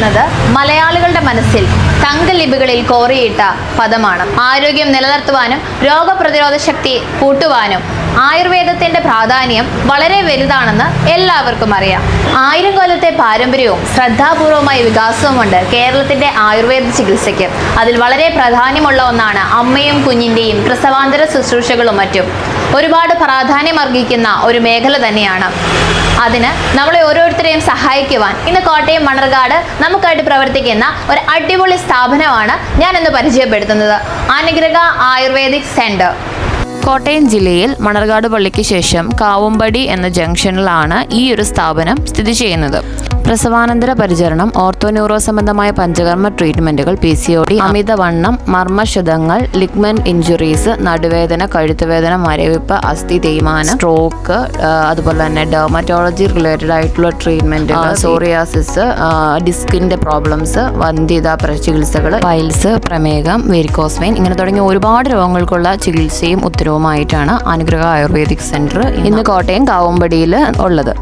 എന്നത് മലയാളികളുടെ മനസ്സിൽ തങ്കലിപികളിൽ കോറിയിട്ട പദമാണ്. ആരോഗ്യം നിലനിർത്തുവാനും രോഗപ്രതിരോധ ശക്തി കൂട്ടുവാനും ആയുർവേദത്തിന്റെ പ്രാധാന്യം വളരെ വലുതാണെന്ന് എല്ലാവർക്കും അറിയാം. ആയിരം കൊല്ലത്തെ പാരമ്പര്യവും ശ്രദ്ധാപൂർവമായ വികാസവും കൊണ്ട് കേരളത്തിന്റെ ആയുർവേദ ചികിത്സയ്ക്ക് അതിൽ വളരെ പ്രാധാന്യമുള്ള ഒന്നാണ് അമ്മയും കുഞ്ഞിന്റെയും പ്രസവാന്തര ശുശ്രൂഷകളും മറ്റും. ഒരുപാട് പ്രാധാന്യം അർഹിക്കുന്ന ഒരു മേഖല തന്നെയാണ്. അതിന് നമ്മളെ ഓരോരുത്തരെയും സഹായിക്കുവാൻ ഇന്ന് കോട്ടയം മണർകാട് നമുക്കായിട്ട് പ്രവർത്തിക്കുന്ന ഒരു അടിപൊളി സ്ഥാപനമാണ് ഞാൻ ഇന്ന് പരിചയപ്പെടുത്തുന്നത്. അനുഗ്രഹ ആയുർവേദിക് സെന്റർ. കോട്ടയം ജില്ലയിൽ മണർകാട് പള്ളിക്ക് ശേഷം കാവുമ്പടി എന്ന ജംഗ്ഷനിലാണ് ഈ ഒരു സ്ഥാപനം സ്ഥിതി ചെയ്യുന്നത്. പ്രസവാനന്തര പരിചരണം ഓർത്തോന്യൂറോ സംബന്ധമായ പഞ്ചകർമ്മ ട്രീറ്റ്മെന്റുകൾ പി സി ഒ ഡി അമിതവണ്ണം മർമ്മശുദ്ധങ്ങൾ ലിഗ്മെന്റ് ഇഞ്ചുറീസ് നടുവേദന കഴുത്തുവേദന മരവിപ്പ് അസ്ഥി തേയ്മാനം സ്ട്രോക്ക് അതുപോലെ തന്നെ ഡെർമറ്റോളജി റിലേറ്റഡ് ആയിട്ടുള്ള ട്രീറ്റ്മെന്റ് സോറിയാസിസ് ഡിസ്കിന്റെ പ്രോബ്ലംസ് വന്ധ്യത ചികിത്സകൾ പൈൽസ് പ്രമേഹം വെരിക്കോസ് വെയിൻ ഇങ്ങനെ തുടങ്ങിയ ഒരുപാട് രോഗങ്ങൾക്കുള്ള ചികിത്സയും ഉത്തരവുമായിട്ടാണ് അനുഗ്രഹ ആയുർവേദിക് സെന്റർ ഇന്ന് കോട്ടയം കാവുമ്പടിയിൽ ഉള്ളത്.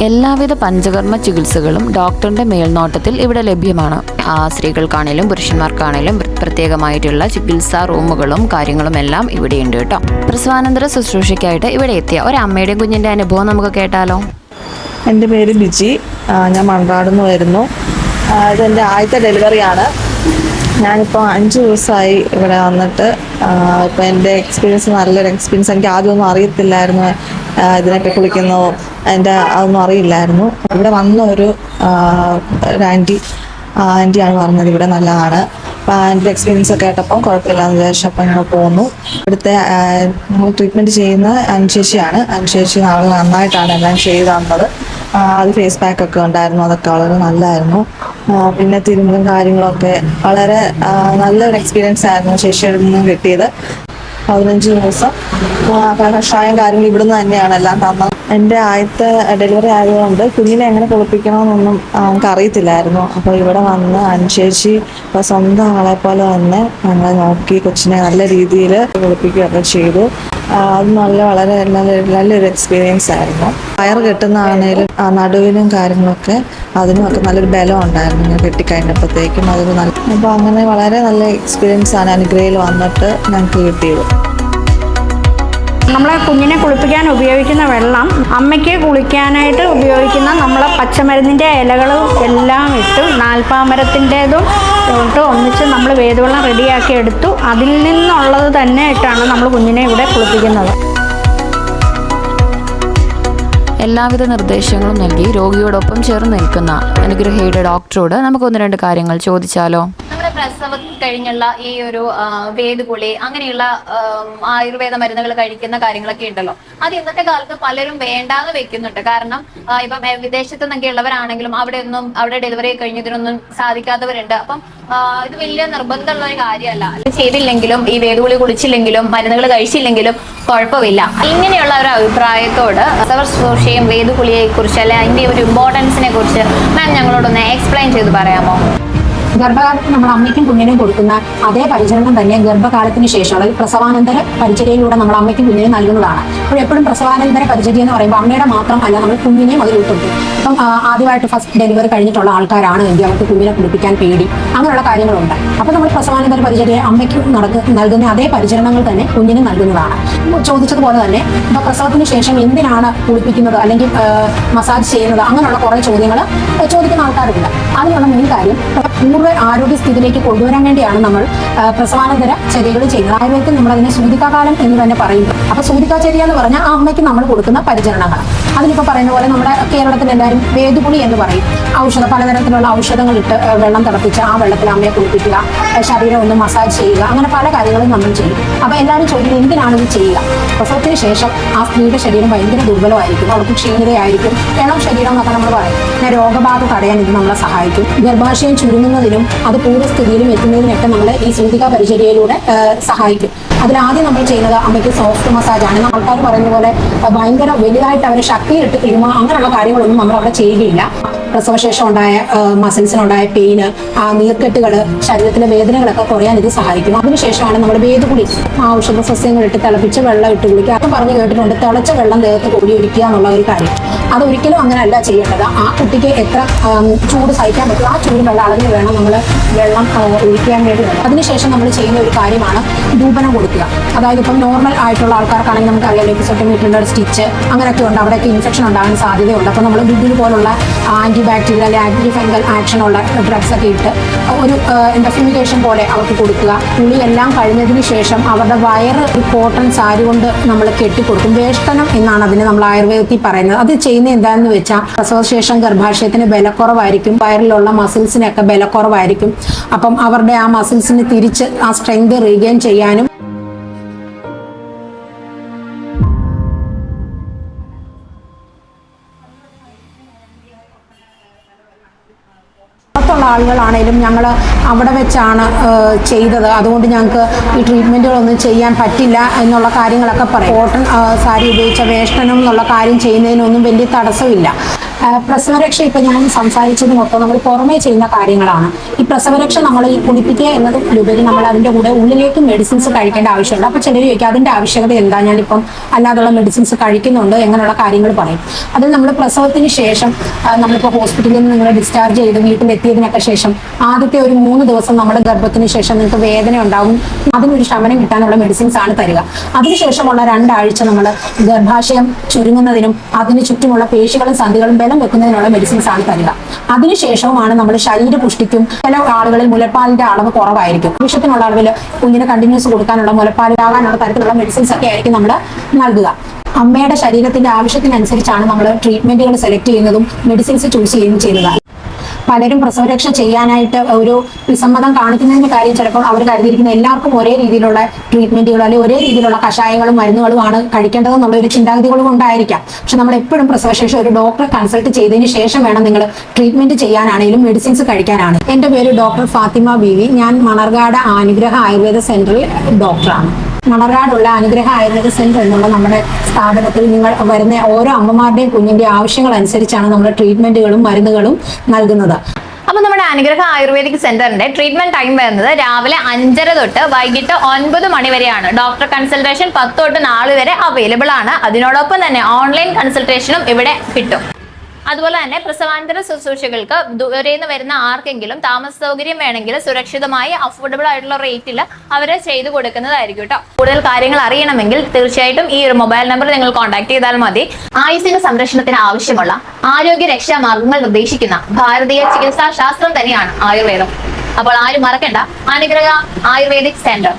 എല്ലാവിധ പഞ്ചകർമ്മ ചികിത്സകളും ഡോക്ടറിന്റെ മേൽനോട്ടത്തിൽ ഇവിടെ ലഭ്യമാണ്. ആ, സ്ത്രീകൾക്കാണേലും പുരുഷന്മാർക്കാണേലും പ്ര- പ്രത്യേകമായിട്ടുള്ള ചികിത്സാ റൂമുകളും കാര്യങ്ങളും എല്ലാം ഇവിടെയുണ്ട് കേട്ടോ. പ്രസവാനന്തര ശുശ്രൂഷയ്ക്കായിട്ട് ഇവിടെ എത്തിയ ഒരു അമ്മയുടെയും കുഞ്ഞിന്റെ അനുഭവം നമുക്ക് കേട്ടാലോ. എന്റെ പേര് ബിജി. ഞാൻ മൺറാട് വരുന്നു. ഇതെന്റെ ആദ്യത്തെ ഡെലിവറിയാണ്. ഞാനിപ്പോൾ അഞ്ച് ദിവസമായി ഇവിടെ വന്നിട്ട് ഇപ്പോൾ എന്റെ എക്സ്പീരിയൻസ് നല്ലൊരു എക്സ്പീരിയൻസ് എനിക്ക് ആദ്യമൊന്നും അറിയത്തില്ലായിരുന്നു ഇതിനൊക്കെ കുളിക്കുന്നു. എന്റെ അതൊന്നും അറിയില്ലായിരുന്നു. ഇവിടെ വന്ന ഒരു ആന്റി ആന്റിയാണ് പറഞ്ഞത് ഇവിടെ നല്ലതാണ്. അപ്പോൾ ആന്റി എക്സ്പീരിയൻസ് ഒക്കെ ആയിട്ടപ്പം കുഴപ്പമില്ലാന്ന് വിചാരിച്ചു. അപ്പം ഞങ്ങൾ പോന്നു. ഇവിടുത്തെ ട്രീറ്റ്മെന്റ് ചെയ്യുന്ന അനുശേഷിയാണ്. അനുശേഷി ആൾ നന്നായിട്ടാണ് എല്ലാം ചെയ്തു തന്നത്. അത് ഫേസ് പാക്ക് ഒക്കെ ഉണ്ടായിരുന്നു. അതൊക്കെ വളരെ നല്ലതായിരുന്നു പിന്നെ തിരുമ്പലും കാര്യങ്ങളൊക്കെ വളരെ നല്ലൊരു എക്സ്പീരിയൻസ് ആയിരുന്നു ശേഷിയുടെ നിന്നും കിട്ടിയത്. പതിനഞ്ച് ദിവസം. കഷായം കാര്യങ്ങൾ ഇവിടുന്ന് തന്നെയാണ് എല്ലാം തന്നത്. എന്റെ ആദ്യത്തെ ഡെലിവറി ആയതുകൊണ്ട് കുഞ്ഞിനെ എങ്ങനെ കുളിപ്പിക്കണമെന്നൊന്നും ഞങ്ങൾക്ക് അറിയത്തില്ലായിരുന്നു. അപ്പോൾ ഇവിടെ വന്ന് അനുശേഷി സ്വന്തം ആളെ പോലെ തന്നെ ഞങ്ങളെ നോക്കി കൊച്ചിനെ നല്ല രീതിയിൽ കുളിപ്പിക്കുകയൊക്കെ ചെയ്തു. അത് നല്ല വളരെ നല്ല നല്ലൊരു എക്സ്പീരിയൻസ് ആയിരുന്നു. കെട്ടുന്നതാണേലും ആ നടുവിനും കാര്യങ്ങളൊക്കെ അതിനുമൊക്കെ നല്ലൊരു ബലം ഉണ്ടായിരുന്നു ഞാൻ കെട്ടിക്കഴിഞ്ഞപ്പോഴത്തേക്കും. അതൊരു നല്ല അപ്പോൾ അങ്ങനെ വളരെ നല്ല എക്സ്പീരിയൻസ് ആണ് അനുഗ്രഹയിൽ വന്നിട്ട് ഞങ്ങൾക്ക് കിട്ടിയത്. നമ്മളെ കുഞ്ഞിനെ കുളിപ്പിക്കാൻ ഉപയോഗിക്കുന്ന വെള്ളം അമ്മയ്ക്ക് കുളിക്കാനായിട്ട് ഉപയോഗിക്കുന്ന നമ്മളെ പച്ചമരുന്നിന്റെ ഇലകളും എല്ലാം ഇട്ട് നാൽപ്പാമരത്തിന്റെതും ഇട്ട് ഒന്നിച്ച് നമ്മൾ വേദവെള്ളം റെഡിയാക്കി എടുത്തു. അതിൽ നിന്നുള്ളത് തന്നെ ഇട്ടാണ് നമ്മൾ കുഞ്ഞിനെ ഇവിടെ കുളിപ്പിക്കുന്നത്. എല്ലാവിധ നിർദ്ദേശങ്ങളും നൽകി രോഗിയോടൊപ്പം ചേർന്ന് നിൽക്കുന്ന അനുഗ്രഹയുടെ ഡോക്ടറോട് നമുക്ക് ഒന്ന് രണ്ട് കാര്യങ്ങൾ ചോദിച്ചാലോ? നമ്മുടെ പ്രസവ കഴിഞ്ഞുള്ള ഈ ഒരു വേദഗുളി വേദുകുളി അങ്ങനെയുള്ള ആയുർവേദ മരുന്നുകൾ കഴിക്കുന്ന കാര്യങ്ങളൊക്കെ ഉണ്ടല്ലോ. അത് ഇന്നത്തെ കാലത്ത് പലരും വേണ്ടാന്ന് വെക്കുന്നുണ്ട്. കാരണം ഇപ്പം വിദേശത്ത് നിന്നൊക്കെ ഉള്ളവരാണെങ്കിലും അവിടെ ഒന്നും അവിടെ ഡെലിവറി കഴിഞ്ഞതിനൊന്നും സാധിക്കാത്തവരുണ്ട്. അപ്പം ഇത് വലിയ നിർബന്ധമുള്ള ഒരു കാര്യമല്ല. ചെയ്തില്ലെങ്കിലും ഈ വേദുകുളി കുളിച്ചില്ലെങ്കിലും മരുന്നുകൾ കഴിച്ചില്ലെങ്കിലും കുഴപ്പമില്ല. ഇങ്ങനെയുള്ള ഒരു അഭിപ്രായത്തോട് ശുശ്രൂഷയും വേദുകുളിയെ കുറിച്ച് അല്ലെ അതിന്റെ ഒരു ഇമ്പോർട്ടൻസിനെ കുറിച്ച് മാം ഞങ്ങളോടൊന്ന് എക്സ്പ്ലെയിൻ ചെയ്ത് പറയാമോ? ഗർഭകാലത്ത് നമ്മൾ അമ്മയ്ക്കും കുഞ്ഞിനും കൊടുക്കുന്ന അതേ പരിചരണം തന്നെ ഗർഭകാലത്തിന് ശേഷം അതായത് പ്രസവാനന്തര പരിചര്യയിലൂടെ നമ്മൾ അമ്മയ്ക്കും കുഞ്ഞിനും നൽകുന്നതാണ്. അപ്പോൾ എപ്പോഴും പ്രസവാനന്തര പരിചര്യ എന്ന് പറയുമ്പോൾ അമ്മയുടെ മാത്രമല്ല നമ്മൾ കുഞ്ഞിനെയും അതിൽ ഉൾപ്പെടുത്തും. ഇപ്പം ആദ്യമായിട്ട് ഫസ്റ്റ് ഡെലിവറി കഴിഞ്ഞിട്ടുള്ള ആൾക്കാരാണ് എങ്കിൽ അവർക്ക് കുഞ്ഞിനെ കുളിപ്പിക്കാൻ പേടി അങ്ങനെയുള്ള കാര്യങ്ങളുണ്ട്. അപ്പോൾ നമ്മൾ പ്രസവാനന്തര പരിചര്യ അമ്മയ്ക്ക് നടക്ക നൽകുന്ന അതേ പരിചരണങ്ങൾ തന്നെ കുഞ്ഞിന് നൽകുന്നതാണ്. ചോദിച്ചതുപോലെ തന്നെ ഇപ്പൊ പ്രസവത്തിന് ശേഷം എന്തിനാണ് കുളിപ്പിക്കുന്നത് അല്ലെങ്കിൽ മസാജ് ചെയ്യുന്നത് അങ്ങനെയുള്ള കുറേ ചോദ്യങ്ങൾ ചോദിക്കുന്ന ആൾക്കാരുണ്ട്. അതിനുള്ള മെയിൻ കാര്യം. പൂർവ ആരോഗ്യസ്ഥിതിയിലേക്ക് കൊണ്ടുവരാൻ വേണ്ടിയാണ് നമ്മൾ പ്രസവാനന്തര ചര്യകൾ ചെയ്യുന്നത്. ആയുർവേദത്തിൽ നമ്മൾ അതിനെ സൂതികാകാലം എന്ന് തന്നെ പറയും അപ്പൊ സൂതികാചര്യ എന്ന് പറഞ്ഞാൽ ആ അമ്മയ്ക്ക് നമ്മൾ കൊടുക്കുന്ന പരിചരണങ്ങൾ. അതിലിപ്പോൾ പറയുന്ന പോലെ നമ്മുടെ കേരളത്തിൽ എല്ലാവരും വേദുപുളി എന്ന് പറയും. ഔഷധ പലതരത്തിലുള്ള ഔഷധങ്ങൾ ഇട്ട് വെള്ളം തിളപ്പിച്ച് ആ വെള്ളത്തിൽ അമ്മയെ കുളിപ്പിക്കുക ശരീരം ഒന്ന് മസാജ് ചെയ്യുക അങ്ങനെ പല കാര്യങ്ങളും നമ്മൾ ചെയ്യും. അപ്പോൾ എല്ലാവരും ചോദിക്കുന്നത് എന്തിനാണ് ഇത് ചെയ്യുക? പ്രസവത്തിന് ശേഷം ആ സ്ത്രീയുടെ ശരീരം ഭയങ്കര ദുർബലമായിരിക്കും അവൾക്ക് ക്ഷീണിതയായിരിക്കും. ഇളം ശരീരം എന്നൊക്കെ നമ്മൾ പറയും. പിന്നെ രോഗബാധ തടയാൻ ഇത് നമ്മളെ സഹായിക്കും. ഗർഭാശയം ചുരുങ്ങുന്നതിനും അത് പൂർവസ്ഥിതിയിലും എത്തുന്നതിനൊക്കെ നമ്മളെ ഈ സൂതിക പരിചര്യയിലൂടെ സഹായിക്കും. അതിലാദ്യം നമ്മൾ ചെയ്യുന്നത് അമ്മയ്ക്ക് സോഫ്റ്റ് മസാജ് ആണ്. ആൾക്കാർ പറയുന്ന പോലെ ഭയങ്കര വലുതായിട്ട് അവരെ ശക്തിയിലിട്ട് തിരുമ അങ്ങനെയുള്ള കാര്യങ്ങളൊന്നും നമ്മൾ അവിടെ ചെയ്യുകയില്ല. പ്രസവശേഷം ഉണ്ടായ മസിൽസിനുണ്ടായ പെയിന് ആ നീർക്കെട്ടുകൾ ശരീരത്തിലെ വേദനകളൊക്കെ കുറയാൻ ഇത് സഹായിക്കും അതിനുശേഷമാണ് നമ്മൾ ആ ഔഷധ സസ്യങ്ങൾ ഇട്ട് തിളപ്പിച്ച് വെള്ളം ഇട്ട് കുളിക്കുക. അത് പറഞ്ഞു കേട്ടിട്ടുണ്ട് തിളച്ച വെള്ളം ദേഹത്ത് കൂടി ഒഴിക്കുക എന്നുള്ള ഒരു കാര്യം. അത് ഒരിക്കലും അങ്ങനെയല്ല ചെയ്യേണ്ടത്. ആ കുട്ടിക്ക് എത്ര ചൂട് സഹിക്കാൻ പറ്റും ആ ചൂട് വെള്ളം അളവിൽ വേണം നമ്മൾ വെള്ളം ഒഴിക്കാൻ വേണ്ടി വേണം അതിനുശേഷം നമ്മൾ ചെയ്യുന്ന ഒരു കാര്യമാണ് ധൂപനം കൊടുക്കുക. അതായത് ഇപ്പം നോർമൽ ആയിട്ടുള്ള ആൾക്കാർക്കാണെങ്കിൽ നമുക്ക് അറിയാം ഒരു സ്റ്റിച്ച് അങ്ങനെയൊക്കെ ഉണ്ട്. അവിടെയൊക്കെ ഇൻഫെക്ഷൻ ഉണ്ടാകാൻ സാധ്യതയുണ്ട്. അപ്പോൾ നമ്മൾ ഗുഗിൾ പോലുള്ള ആന്റി ബാക്ടീരിയൽ അല്ലെങ്കിൽ ആന്റി ഫംഗൽ ആക്ഷൻ ഉള്ള ഡ്രഗ്സ് ഒക്കെ ഇട്ട് ഒരു എന്താ ഫ്യൂമിഗേഷൻ പോലെ അവർക്ക് കൊടുക്കുക. കുളി എല്ലാം കഴിഞ്ഞതിന് ശേഷം അവരുടെ വയറ് ഒരു കോട്ടൺ സാരി കൊണ്ട് നമ്മൾ കെട്ടിക്കൊടുക്കും. വേഷ്ടനം എന്നാണ് അതിന് നമ്മൾ ആയുർവേദത്തിൽ പറയുന്നത്. അത് ചെയ്യുന്ന എന്താണെന്ന് വെച്ചാൽ പ്രസവശേഷം ഗർഭാശയത്തിന് ബലക്കുറവായിരിക്കും. വയറിലുള്ള മസിൽസിനൊക്കെ ബലക്കുറവായിരിക്കും. അപ്പം അവരുടെ ആ മസിൽസിന് തിരിച്ച് ആ സ്ട്രെങ്ത് റീഗെയിൻ ചെയ്യാനും പുറത്തുള്ള ആളുകളാണേലും ഞങ്ങൾ അവിടെ വെച്ചാണ് ചെയ്തത്. അതുകൊണ്ട് ഞങ്ങൾക്ക് ഈ ട്രീറ്റ്മെന്റുകളൊന്നും ചെയ്യാൻ പറ്റില്ല എന്നുള്ള കാര്യങ്ങളൊക്കെ കോട്ടൺ സാരി ഉപയോഗിച്ച വേഷ്ടനം എന്നുള്ള കാര്യം ചെയ്യുന്നതിനൊന്നും വലിയ തടസ്സമില്ല. പ്രസവരക്ഷ ഇപ്പൊ ഞാൻ സംസാരിച്ചതും മൊത്തം നമ്മൾ പുറമേ ചെയ്യുന്ന കാര്യങ്ങളാണ്. ഈ പ്രസവരക്ഷ നമ്മൾ ഈ കുളിപ്പിക്കുക എന്നതിലുപരി നമ്മൾ അതിന്റെ കൂടെ ഉള്ളിലേക്ക് മെഡിസിൻസ് കഴിക്കേണ്ട ആവശ്യമുണ്ട് അപ്പൊ ചിലർ ചോദിക്കും അതിന്റെ ആവശ്യകത എന്താ? ഞാനിപ്പം അല്ലാതുള്ള മെഡിസിൻസ് കഴിക്കുന്നുണ്ട്. എങ്ങനെയുള്ള കാര്യങ്ങൾ പറയും. അതിൽ നമ്മൾ പ്രസവത്തിന് ശേഷം നമ്മളിപ്പോ ഹോസ്പിറ്റലിൽ നിന്ന് നിങ്ങൾ ഡിസ്ചാർജ് ചെയ്ത് വീട്ടിലെത്തിയതിനൊക്കെ ശേഷം ആദ്യത്തെ ഒരു മൂന്ന് ദിവസം നമ്മുടെ ഗർഭത്തിന് ശേഷം നിങ്ങൾക്ക് വേദന ഉണ്ടാവും. അതിനൊരു ശമനം കിട്ടാനുള്ള മെഡിസിൻസ് ആണ് തരിക. അതിനുശേഷമുള്ള രണ്ടാഴ്ച നമ്മൾ ഗർഭാശയം ചുരുങ്ങുന്നതിനും അതിന് ചുറ്റുമുള്ള പേശികളും സന്ധികളും വെക്കുന്നതിനുള്ള മെഡിസിൻസ് ആണ് തരിക. അതിനുശേഷവുമാണ് നമ്മൾ ശരീര പുഷ്ടിക്കും ചില ആളുകളിൽ മുലപ്പാലിന്റെ അളവ് കുറവായിരിക്കും. ആവശ്യത്തിനുള്ള അളവിൽ കുഞ്ഞിന് കണ്ടിന്യൂസ് കൊടുക്കാനുള്ള മുലപ്പാലിലാകാനുള്ള തരത്തിലുള്ള മെഡിസിൻസ് ഒക്കെ ആയിരിക്കും നമ്മൾ നൽകുക. അമ്മയുടെ ശരീരത്തിന്റെ ആവശ്യത്തിനനുസരിച്ചാണ് നമ്മൾ ട്രീറ്റ്മെന്റുകൾ സെലക്ട് ചെയ്യുന്നതും മെഡിസിൻസ് ചൂസ് ചെയ്യുകയും ചെയ്യുന്നത് പലരും പ്രസവരക്ഷ ചെയ്യാനായിട്ട് ഒരു വിസമ്മതം കാണിക്കുന്നതിന്റെ കാര്യം ചിലപ്പോൾ അവർ കരുതിയിരിക്കുന്ന എല്ലാവർക്കും ഒരേ രീതിയിലുള്ള ട്രീറ്റ്മെന്റുകൾ അല്ലെങ്കിൽ ഒരേ രീതിയിലുള്ള കഷായങ്ങളും മരുന്നുകളും ആണ് കഴിക്കേണ്ടതെന്നുള്ള ഒരു ചിന്താഗതികളും ഉണ്ടായിരിക്കാം പക്ഷെ നമ്മൾ എപ്പോഴും പ്രസവശേഷം ഒരു ഡോക്ടറെ കൺസൾട്ട് ചെയ്തതിന് ശേഷം വേണം നിങ്ങൾ ട്രീറ്റ്മെന്റ് ചെയ്യാനാണെങ്കിലും മെഡിസിൻസ് കഴിക്കാനാണ്. എന്റെ പേര് ഡോക്ടർ ഫാത്തിമ ബീവി. ഞാൻ മണർകാട് ആനുഗ്രഹ ആയുർവേദ സെന്ററിൽ ഡോക്ടറാണ് മണർകാടുള്ള അനുഗ്രഹ ആയുർവേദ സെന്റർ എന്നുള്ള നമ്മുടെ സ്ഥാപനത്തിൽ. നിങ്ങൾ വരുന്ന ഓരോ അമ്മമാരുടെയും കുഞ്ഞിന്റെ ആവശ്യങ്ങൾ അനുസരിച്ചാണ് നമ്മൾ ട്രീറ്റ്മെന്റുകളും മരുന്നുകളും നൽകുന്നത്. അപ്പൊ നമ്മുടെ അനുഗ്രഹ ആയുർവേദിക് സെന്ററിന്റെ ട്രീറ്റ്മെന്റ് ടൈം വരുന്നത് രാവിലെ അഞ്ചര തൊട്ട് വൈകിട്ട് ഒൻപത് മണി വരെയാണ്. ഡോക്ടർ കൺസൾട്ടേഷൻ പത്ത് തൊട്ട് നാല് വരെ അവൈലബിൾ ആണ്. അതിനോടൊപ്പം തന്നെ ഓൺലൈൻ കൺസൾട്ടേഷനും ഇവിടെ കിട്ടും. അതുപോലെ തന്നെ പ്രസവാനന്തര ശുശ്രൂഷകൾക്ക് ദൂരെ നിന്ന് വരുന്ന ആർക്കെങ്കിലും താമസ സൗകര്യം വേണമെങ്കിൽ സുരക്ഷിതമായി അഫോർഡബിൾ ആയിട്ടുള്ള റേറ്റിൽ അവരെ ചെയ്തു കൊടുക്കുന്നതായിരിക്കും കേട്ടോ കൂടുതൽ കാര്യങ്ങൾ അറിയണമെങ്കിൽ തീർച്ചയായിട്ടും ഈ ഒരു മൊബൈൽ നമ്പർ നിങ്ങൾ കോൺടാക്ട് ചെയ്താൽ മതി. ആയുസിന്റെ സംരക്ഷണത്തിന് ആവശ്യമുള്ള ആരോഗ്യ രക്ഷാ മാർഗങ്ങൾ നിർദ്ദേശിക്കുന്ന ഭാരതീയ ചികിത്സാ ശാസ്ത്രം തന്നെയാണ് ആയുർവേദം. അപ്പോൾ ആരും മറക്കണ്ട. അനുഗ്രഹ ആയുർവേദിക് സെന്റർ